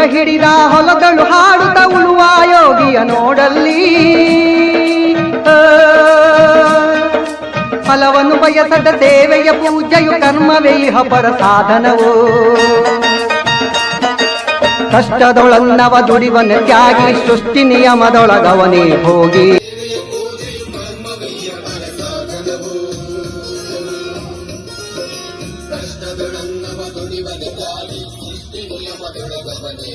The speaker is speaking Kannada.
ಹಿಡಿದ ಹೊಲಗಳು ಹಾಡುತ್ತ ಉಳುವ ಯೋಗಿಯ ನೋಡಲ್ಲಿ. ಫಲವನ್ನು ಬಯಸದ ಸೇವೆಯ ಪೂಜೆಯು ಕರ್ಮವೇ ಹಬ್ಬರ ಸಾಧನವು. ಕಷ್ಟದೊಳನ್ನವ ದುಡಿವನ ತ್ಯಾಗಿ ಸೃಷ್ಟಿ ನಿಯಮದೊಳಗವನೇ ಹೋಗಿ. మధుడంగ మధుని వలితాలి సృష్టి నియమదుడ గమనే